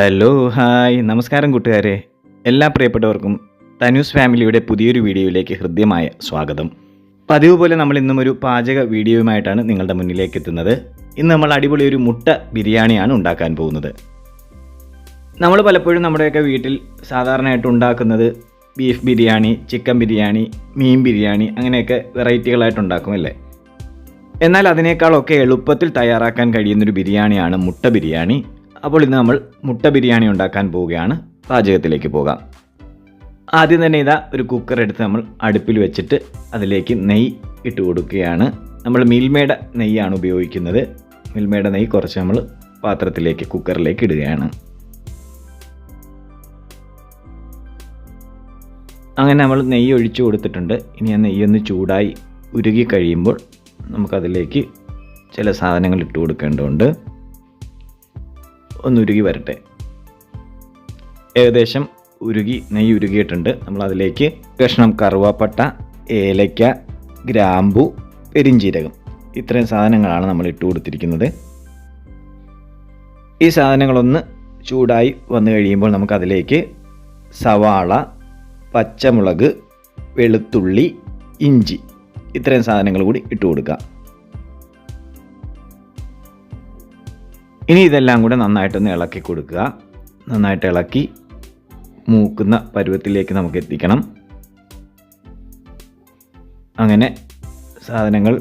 Hello hi നമസ്കാരം കൂട്ടുകാരെ. എല്ലാ പ്രിയപ്പെട്ടവർക്കും തനൂസ് ഫാമിലിയുടെ പുതിയൊരു വീഡിയോയിലേക്ക് ഹൃദ്യമായ സ്വാഗതം. പതിവ് പോലെ നമ്മൾ ഇന്നും ഒരു പാചക വീഡിയോയുമായിട്ടാണ് നിങ്ങളുടെ മുന്നിലേക്ക് എത്തുന്നത്. ഇന്ന് നമ്മൾ അടിപൊളി ഒരു മുട്ട ബിരിയാണിയാണ് ഉണ്ടാക്കാൻ പോകുന്നത്. നമ്മൾ പലപ്പോഴും നമ്മുടെയൊക്കെ വീട്ടിൽ സാധാരണയായിട്ട് ഉണ്ടാക്കുന്നത് ബീഫ് ബിരിയാണി ചിക്കൻ ബിരിയാണി മീൻ ബിരിയാണി അങ്ങനെയൊക്കെ വെറൈറ്റികളായിട്ട് ഉണ്ടാക്കും അല്ലേ? എന്നാൽ അതിനേക്കാളൊക്കെ എളുപ്പത്തിൽ തയ്യാറാക്കാൻ കഴിയുന്നൊരു ബിരിയാണിയാണ് മുട്ട ബിരിയാണി. അപ്പോൾ ഇന്ന് നമ്മൾ മുട്ട ബിരിയാണി ഉണ്ടാക്കാൻ പോവുകയാണ്. പാചകത്തിലേക്ക് പോകാം. ആദ്യം തന്നെ ഇതാ ഒരു കുക്കർ എടുത്ത് നമ്മൾ അടുപ്പിൽ വെച്ചിട്ട് അതിലേക്ക് നെയ്യ് ഇട്ട് കൊടുക്കുകയാണ്. നമ്മൾ മിൽമയുടെ നെയ്യാണ് ഉപയോഗിക്കുന്നത്. മിൽമയുടെ നെയ്യ് കുറച്ച് നമ്മൾ പാത്രത്തിലേക്ക് കുക്കറിലേക്ക് ഇടുകയാണ്. അങ്ങനെ നമ്മൾ നെയ്യ് ഒഴിച്ചു കൊടുത്തിട്ടുണ്ട്. ഇനി ആ നെയ്യൊന്ന് ചൂടായി ഉരുകി കഴിയുമ്പോൾ നമുക്കതിലേക്ക് ചില സാധനങ്ങൾ ഇട്ട് കൊടുക്കേണ്ടതുണ്ട്. ഒന്ന് ഉരുകി വരട്ടെ. ഏകദേശം ഉരുകി നെയ്യ് ഉരുകിയിട്ടുണ്ട്. നമ്മൾ അതിലേക്ക് കഷ്ണം കറുവാപ്പട്ട ഏലയ്ക്ക ഗ്രാമ്പു പെരിഞ്ചീരകം ഇത്രയും സാധനങ്ങളാണ് നമ്മൾ ഇട്ട് കൊടുത്തിരിക്കുന്നത്. ഈ സാധനങ്ങളൊന്ന് ചൂടായി വന്നു കഴിയുമ്പോൾ നമുക്കതിലേക്ക് സവാള പച്ചമുളക് വെളുത്തുള്ളി ഇഞ്ചി ഇത്രയും സാധനങ്ങൾ കൂടി ഇട്ട് കൊടുക്കുക ഇനി ഇതെല്ലാം കൂടെ നന്നായിട്ടൊന്ന് ഇളക്കി കൊടുക്കുക. നന്നായിട്ട് ഇളക്കി മൂക്കുന്ന പരുവത്തിലേക്ക് നമുക്ക് എത്തിക്കണം. അങ്ങനെ സാധനങ്ങൾ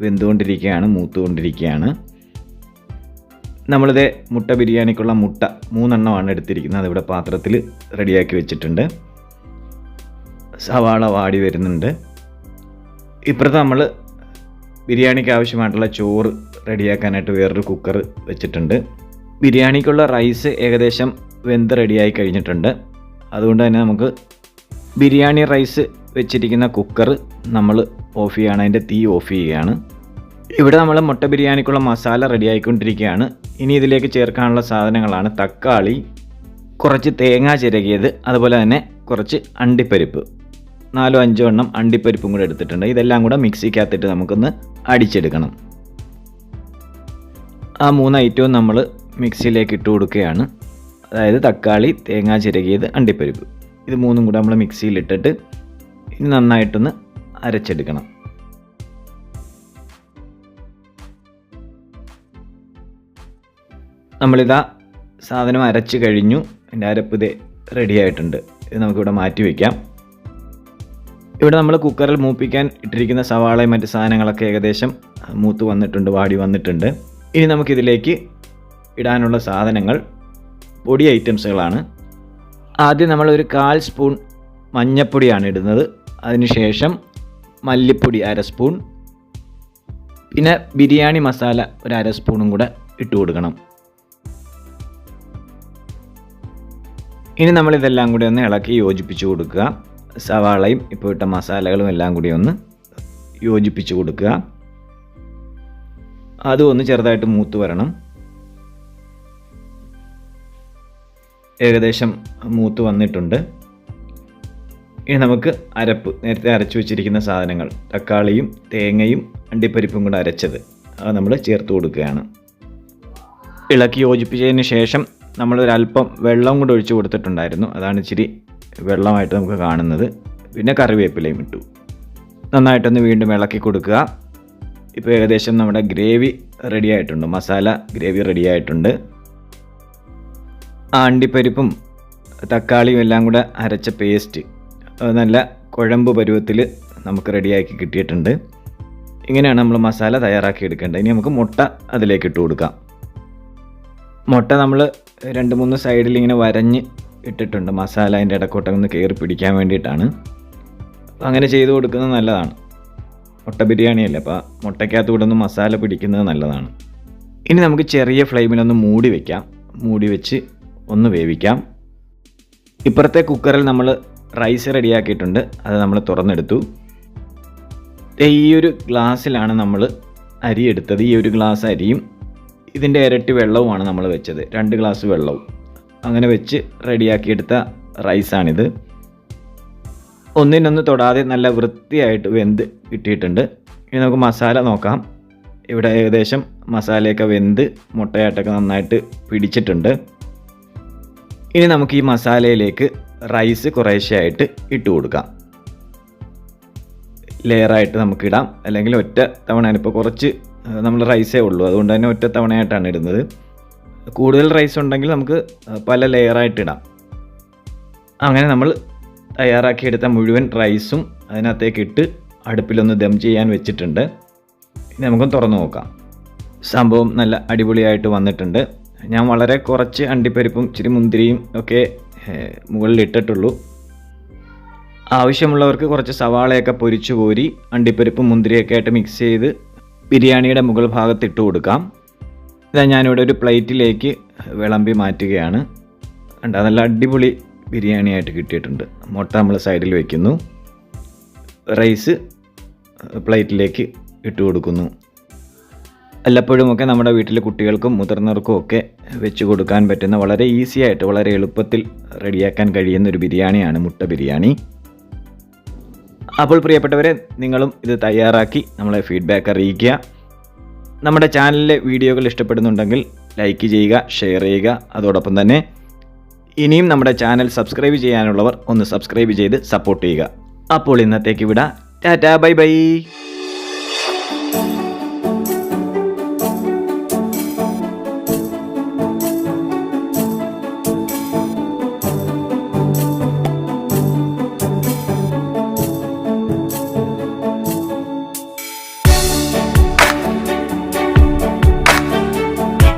വെന്തുകൊണ്ടിരിക്കുകയാണ് മൂത്തുകൊണ്ടിരിക്കുകയാണ്. നമ്മളിത് മുട്ട ബിരിയാണിക്കുള്ള മുട്ട മൂന്നെണ്ണമാണ് എടുത്തിരിക്കുന്നത്. അതിവിടെ പാത്രത്തിൽ റെഡിയാക്കി വെച്ചിട്ടുണ്ട്. സവാള വാടി വരുന്നുണ്ട്. ഇപ്പുറത്ത് നമ്മൾ ബിരിയാണിക്ക് ആവശ്യമായിട്ടുള്ള ചോറ് റെഡിയാക്കാനായിട്ട് വേറൊരു കുക്കർ വെച്ചിട്ടുണ്ട്. ബിരിയാണിക്കുള്ള റൈസ് ഏകദേശം വെന്ത് റെഡിയായി കഴിഞ്ഞിട്ടുണ്ട്. അതുകൊണ്ട് തന്നെ നമുക്ക് ബിരിയാണി റൈസ് വെച്ചിരിക്കുന്ന കുക്കർ നമ്മൾ ഓഫ് ചെയ്യുകയാണ് അതിന്റെ തീ ഓഫ് ചെയ്യുകയാണ്. ഇവിടെ നമ്മൾ മുട്ട ബിരിയാണിക്കുള്ള മസാല റെഡി ആയിക്കൊണ്ടിരിക്കുകയാണ്. ഇനി ഇതിലേക്ക് ചേർക്കാനുള്ള സാധനങ്ങളാണ് തക്കാളി കുറച്ച് തേങ്ങ ചിരകിയത് അതുപോലെ തന്നെ കുറച്ച് അണ്ടിപ്പരിപ്പ്. നാലോ അഞ്ചോ എണ്ണം അണ്ടിപ്പരിപ്പും കൂടെ എടുത്തിട്ടുണ്ട്. ഇതെല്ലാം കൂടെ മിക്സിക്കകത്തിട്ട് നമുക്കൊന്ന് അടിച്ചെടുക്കണം. ആ മൂന്ന് ഐറ്റവും നമ്മൾ മിക്സിയിലേക്ക് ഇട്ട് കൊടുക്കുകയാണ്. അതായത് തക്കാളി തേങ്ങ ചിരകിയത് അണ്ടിപ്പരിപ്പ്. ഇത് മൂന്നും കൂടെ നമ്മൾ മിക്സിയിലിട്ടിട്ട് ഇനി നന്നായിട്ടൊന്ന് അരച്ചെടുക്കണം. നമ്മളിതാ സാധനം അരച്ച് കഴിഞ്ഞു. എന്റെ അരപ്പ് ഇത് റെഡി ആയിട്ടുണ്ട്. ഇത് നമുക്കിവിടെ മാറ്റി വയ്ക്കാം ഇവിടെ നമ്മൾ കുക്കറിൽ മൂപ്പിക്കാൻ ഇട്ടിരിക്കുന്ന സവാളയും മറ്റ് സാധനങ്ങളൊക്കെ ഏകദേശം മൂത്ത് വന്നിട്ടുണ്ട് വാടി വന്നിട്ടുണ്ട്. ഇനി നമുക്കിതിലേക്ക് ഇടാനുള്ള സാധനങ്ങൾ പൊടി ഐറ്റംസുകളാണ്. ആദ്യം നമ്മൾ ഒരു കാൽ സ്പൂൺ മഞ്ഞപ്പൊടിയാണ് ഇടുന്നത്. അതിനുശേഷം മല്ലിപ്പൊടി അര സ്പൂൺ. പിന്നെ ബിരിയാണി മസാല ഒരു അര സ്പൂണും കൂടെ ഇട്ട് കൊടുക്കണം. ഇനി നമ്മളിതെല്ലാം കൂടി ഒന്ന് ഇളക്കി യോജിപ്പിച്ച് കൊടുക്കുക. സവാളയും ഇപ്പോൾ ഇട്ട മസാലകളും എല്ലാം കൂടി ഒന്ന് യോജിപ്പിച്ച് കൊടുക്കുക. അതും ഒന്ന് ചെറുതായിട്ട് മൂത്ത് വരണം. ഏകദേശം മൂത്ത് വന്നിട്ടുണ്ട്. ഇനി നമുക്ക് അരപ്പ് നേരത്തെ അരച്ചു വെച്ചിരിക്കുന്ന സാധനങ്ങൾ തക്കാളിയും തേങ്ങയും അണ്ടിപ്പരിപ്പും കൂടെ അരച്ചത് അത് നമ്മൾ ചേർത്ത് കൊടുക്കുകയാണ്. ഇളക്കി യോജിപ്പിച്ചതിന് ശേഷം നമ്മൾ നമ്മളൊരല്പം വെള്ളം കൂടെ ഒഴിച്ചു കൊടുത്തിട്ടുണ്ടായിരുന്നു. അതാണ് ഇച്ചിരി വെള്ളമായിട്ട് നമുക്ക് കാണുന്നത്. പിന്നെ കറിവേപ്പിലയും ഇട്ടു. നന്നായിട്ടൊന്ന് വീണ്ടും ഇളക്കി കൊടുക്കുക. ഇപ്പോൾ ഏകദേശം നമ്മുടെ ഗ്രേവി റെഡി ആയിട്ടുണ്ട്. മസാല ഗ്രേവി റെഡി ആയിട്ടുണ്ട്. ആ അണ്ടിപ്പരിപ്പും തക്കാളിയും എല്ലാം കൂടെ അരച്ച പേസ്റ്റ് നല്ല കുഴമ്പ് പരുവത്തിൽ നമുക്ക് റെഡിയാക്കി കിട്ടിയിട്ടുണ്ട്. ഇങ്ങനെയാണ് നമ്മൾ മസാല തയ്യാറാക്കി എടുക്കേണ്ടത്. ഇനി നമുക്ക് മുട്ട അതിലേക്ക് ഇട്ട് കൊടുക്കാം. മുട്ട നമ്മൾ രണ്ട് മൂന്ന് സൈഡിൽ ഇങ്ങനെ വരഞ്ഞ് ഇട്ടിട്ടുണ്ട്. മസാല അതിന്റെ ഇടക്കോട്ടൊന്ന് കയറി പിടിക്കാൻ വേണ്ടിയിട്ടാണ്. അങ്ങനെ ചെയ്തു കൊടുക്കുന്നത് നല്ലതാണ്. മുട്ട ബിരിയാണിയല്ലേ അപ്പോൾ മുട്ടയ്ക്കകത്ത് കൂടെ ഒന്ന് മസാല പിടിക്കുന്നത് നല്ലതാണ്. ഇനി നമുക്ക് ചെറിയ ഫ്ലെയിമിലൊന്ന് മൂടി വയ്ക്കാം മൂടി വെച്ച് ഒന്ന് വേവിക്കാം. ഇപ്പുറത്തെ കുക്കറിൽ നമ്മൾ റൈസ് റെഡിയാക്കിയിട്ടുണ്ട്. അത് നമ്മൾ തുറന്നെടുത്തു. ഈ ഒരു ഗ്ലാസ്സിലാണ് നമ്മൾ അരി എടുത്തത്. ഈ ഒരു ഗ്ലാസ് അരിയും ഇതിന്റെ ഇരട്ടി വെള്ളവുമാണ് നമ്മൾ വെച്ചത്. രണ്ട് ഗ്ലാസ് വെള്ളവും. അങ്ങനെ വെച്ച് റെഡിയാക്കിയെടുത്ത റൈസാണിത്. ഒന്നിനൊന്ന് തൊടാതെ നല്ല വൃത്തിയായിട്ട് വെന്ത് കിട്ടിയിട്ടുണ്ട്. ഇനി നമുക്ക് മസാല നോക്കാം. ഇവിടെ ഏകദേശം മസാലയൊക്കെ വെന്ത് മുട്ടയായിട്ടൊക്കെ നന്നായിട്ട് പിടിച്ചിട്ടുണ്ട്. ഇനി നമുക്ക് ഈ മസാലയിലേക്ക് റൈസ് കുറേശ്ശെയായിട്ട് ഇട്ട് കൊടുക്കാം. ലെയറായിട്ട് നമുക്കിടാം അല്ലെങ്കിൽ ഒറ്റ തവണ ഇപ്പോൾ കുറച്ച് നമ്മൾ റൈസേ ഉള്ളൂ. അതുകൊണ്ട് തന്നെ ഒറ്റ തവണയായിട്ടാണ് ഇടുന്നത്. കൂടുതൽ റൈസ് ഉണ്ടെങ്കിൽ നമുക്ക് പല ലെയറായിട്ട് ഇടാം. അങ്ങനെ നമ്മൾ തയ്യാറാക്കിയെടുത്ത മുഴുവൻ റൈസും അതിനകത്തേക്ക് ഇട്ട് അടുപ്പിലൊന്ന് ദം ചെയ്യാൻ വെച്ചിട്ടുണ്ട്. ഇനി നമുക്കൊന്ന് തുറന്നു നോക്കാം. സംഭവം നല്ല അടിപൊളിയായിട്ട് വന്നിട്ടുണ്ട്. ഞാൻ വളരെ കുറച്ച് അണ്ടിപ്പരിപ്പും ഇച്ചിരി മുന്തിരിയും ഒക്കെ മുകളിൽ ഇട്ടിട്ടുള്ളൂ. ആവശ്യമുള്ളവർക്ക് കുറച്ച് സവാളയൊക്കെ പൊരിച്ചു കോരി അണ്ടിപ്പരിപ്പും മുന്തിരിയൊക്കെ ആയിട്ട് മിക്സ് ചെയ്ത് ബിരിയാണിയുടെ മുകൾ ഭാഗത്ത് ഇട്ട് കൊടുക്കാം. ഇതാ ഞാനിവിടെ ഒരു പ്ലേറ്റിലേക്ക് വിളമ്പി മാറ്റുകയാണ്. കണ്ട നല്ല അടിപൊളി ബിരിയാണിയായിട്ട് കിട്ടിയിട്ടുണ്ട്. മുട്ട നമ്മൾ സൈഡിൽ വയ്ക്കുന്നു റൈസ് പ്ലേറ്റിലേക്ക് ഇട്ട് കൊടുക്കുന്നു. വല്ലപ്പോഴുമൊക്കെ നമ്മുടെ വീട്ടിലെ കുട്ടികൾക്കും മുതിർന്നവർക്കും ഒക്കെ വെച്ച് കൊടുക്കാൻ പറ്റുന്ന വളരെ ഈസി ആയിട്ട് വളരെ എളുപ്പത്തിൽ റെഡിയാക്കാൻ കഴിയുന്ന ഒരു ബിരിയാണിയാണ് മുട്ട ബിരിയാണി. അപ്പോൾ പ്രിയപ്പെട്ടവരെ നിങ്ങളും ഇത് തയ്യാറാക്കി നമ്മളെ ഫീഡ്ബാക്ക് അറിയിക്കുക. നമ്മുടെ ചാനലിലെ വീഡിയോകൾ ഇഷ്ടപ്പെടുന്നുണ്ടെങ്കിൽ ലൈക്ക് ചെയ്യുക ഷെയർ ചെയ്യുക. അതോടൊപ്പം തന്നെ ഇനിയും നമ്മുടെ ചാനൽ സബ്സ്ക്രൈബ് ചെയ്യാനുള്ളവർ ഒന്ന് സബ്സ്ക്രൈബ് ചെയ്ത് സപ്പോർട്ട് ചെയ്യുക. അപ്പോൾ ഇന്നത്തേക്ക് വിടാം. Tata bye bye.